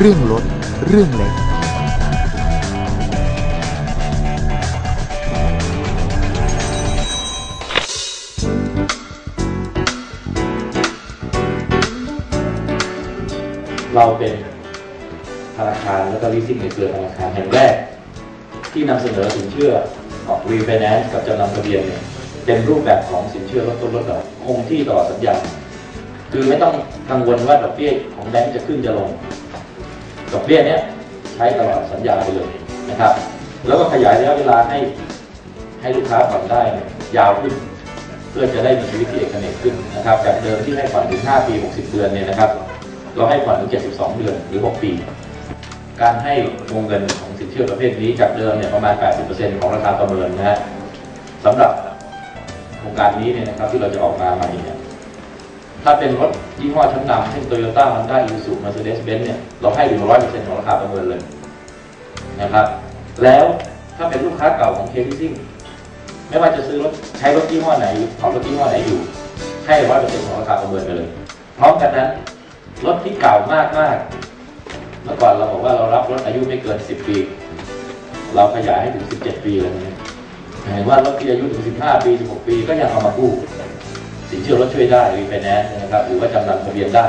เรื่องรถเรื่องเล็ก เราเป็นธนาคารและก็ลิสซิ่งในเครือธนาคารแห่งแรก ที่นำเสนอสินเชื่อของรีไฟแนนซ์กับจำนำทะเบียนเนี่ยเป็นรูปแบบของสินเชื่อลดต้นลดดอกคงที่ตลอสัญญาคือไม่ต้องกังวลว่าดอกเบี้ยของแบงก์จะขึ้นจะลง ดอกเบี้ยเนี้ยใช้ตลอดสัญญาไปเลยนะครับ แล้วก็ขยายระยะเวลาให้ให้ลูกค้าผ่อนได้ยยาวขึ้น เพื่อจะได้มีชีวิตที่เอกเนกขึ้นนะครับ จากเดิมที่ให้ผ่อนถึง 5 ปี 60 เดือนเนี่ยนะครับ เราให้ผ่อนถึง 72 เดือนหรือ 6 ปี การให้วงเงินของสินเชื่อประเภทนี้จากเดิมเนี่ยประมาณ 80%ของราคาประเมินนะฮะสำหรับโครงการนี้เนี่ยนะครับที่เราจะออกมาใหม่เนี่ย ถ้าเป็นรถยี่ห้อชั้นนำเช่นโตโยต้ามันด้ายูสุมาร์เซเดสเบนซ์เนี่ย เราให้ถึงร้อยเปอร์เซ็นต์ของราคาประเมินเลยนะครับ แล้วถ้าเป็นลูกค้าเก่าของเคฟิซิ่งไม่ว่าจะซื้อรถใช้รถยี่ห้อไหนของรถยี่ห้อไหนอยู่ ให้ร้อยเปอร์เซ็นต์ของราคาประเมินไปเลย พร้อมกันนั้น รถที่เก่ามากมากเมื่อก่อนเราบอกว่าเรารับรถอายุไม่เกิน 10 ปี เราขยายให้ถึง 17 ปีแล้วนะเห็นว่ารถที่อายุถึง 15 ปี 16 ปีก็ยังเอามากู้ สินเชื่อรถช่วยได้รีไฟแนนซ์นะครับ หรือว่าจำนำทะเบียนได้